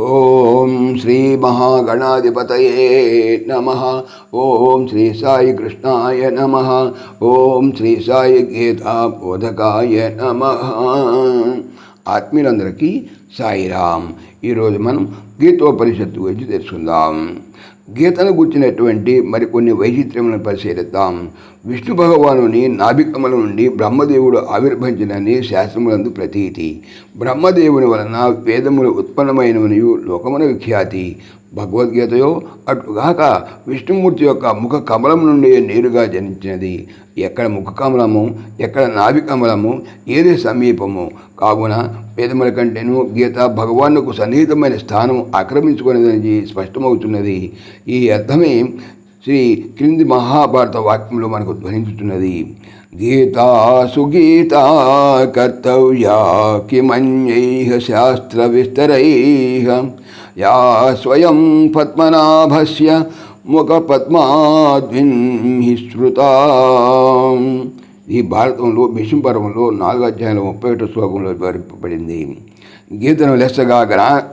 ఓం శ్రీ మహాగణాధిపతయే నమ ఓం శ్రీ సాయి కృష్ణాయ నమ ఓం శ్రీ సాయి గీతా బోధకాయ నమ ఆత్మీయులందరికీ సాయిరామ్ ఈరోజు మనం గీతోపనిషత్తు గురించి తెలుసుకుందాం గీతను గుర్చినటువంటి మరికొన్ని వైచిత్ర్యములను పరిశీలిద్దాం. విష్ణు భగవానుని నాభికమల నుండి బ్రహ్మదేవుడు ఆవిర్భవించినని శాస్త్రములందు ప్రతీతి. బ్రహ్మదేవుని వలన వేదములు ఉత్పన్నమైనవనియు లోకమున విఖ్యాతి భగవద్గీతయో అటుగాక విష్ణుమూర్తి యొక్క ముఖ కమలం నుండి నేరుగా జనించినది. ఎక్కడ ముఖ కమలము ఎక్కడ నాభి కమలము ఏది సమీపము? కావున వేదముల కంటేను గీత భగవానుకు సన్నిహితమైన స్థానం ఆక్రమించుకునేదని స్పష్టమవుతున్నది. ఈ అర్థమే శ్రీ క్రింది మహాభారత వాక్యంలో మనకు ధ్వనించుతున్నది. గీతా సుగీతా కర్తవ్యా కిమన్యైః శాస్త్ర విస్తరైహ యా స్వయం పద్మనాభస్య ముఖ పద్మాద్విన్ శ్రుతా ఈ భారతంలో భీష్మ పర్వంలో నాలుగో అధ్యాయంలో ముప్పై ఒకటో శ్లోకంలో వివరింపబడింది గీతను లెస్సగా గ్రా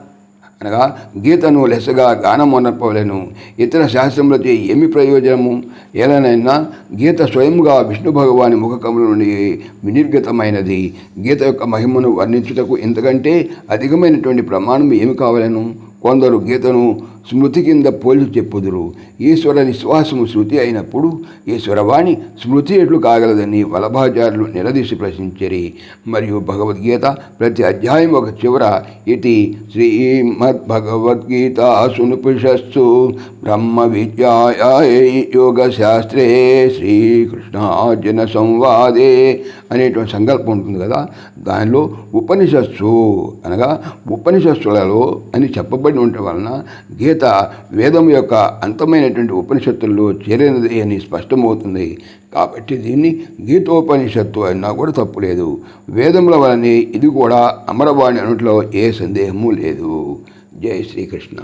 అనగా గీతను లెస్సగా గానమొనపవలను ఇతర శాస్త్రములచే ఏమి ప్రయోజనము? ఎలానైనా గీత స్వయంగా విష్ణు భగవాని ముఖకముల నుండి వినిర్గతమైనది. గీత యొక్క మహిమను వర్ణించుటకు ఇంతకంటే అధికమైనటువంటి ప్రమాణం ఏమి కావాలను? కొందరు గీతను స్మృతి కింద పోల్చి చెప్పుదురు. ఈశ్వర నిశ్వాసము శృతి అయినప్పుడు ఈశ్వరవాణి స్మృతి ఎట్లు కాగలదని వల్లభాచార్యులు నిలదీసి ప్రశ్నించరి. మరియు భగవద్గీత ప్రతి అధ్యాయం ఒక చివర ఇది శ్రీమద్భగవద్గీత సునుపుషస్సు బ్రహ్మ విద్యాయ యోగ శాస్త్రే శ్రీకృష్ణార్జున సంవాదే అనేటువంటి సంకల్పం ఉంటుంది కదా. దానిలో ఉపనిషస్సు అనగా ఉపనిషస్సులలో అని చెప్పబడి ఉండటం వలన గీత వేదం యొక్క అంతమైనటువంటి ఉపనిషత్తుల్లో చేరినది అని స్పష్టమవుతుంది. కాబట్టి దీన్ని గీతోపనిషత్తు అన్నా కూడా తప్పులేదు వేదముల వలనే ఇది కూడా అమరవాణి అనుట్లో ఏ సందేహము లేదు. జై శ్రీకృష్ణ.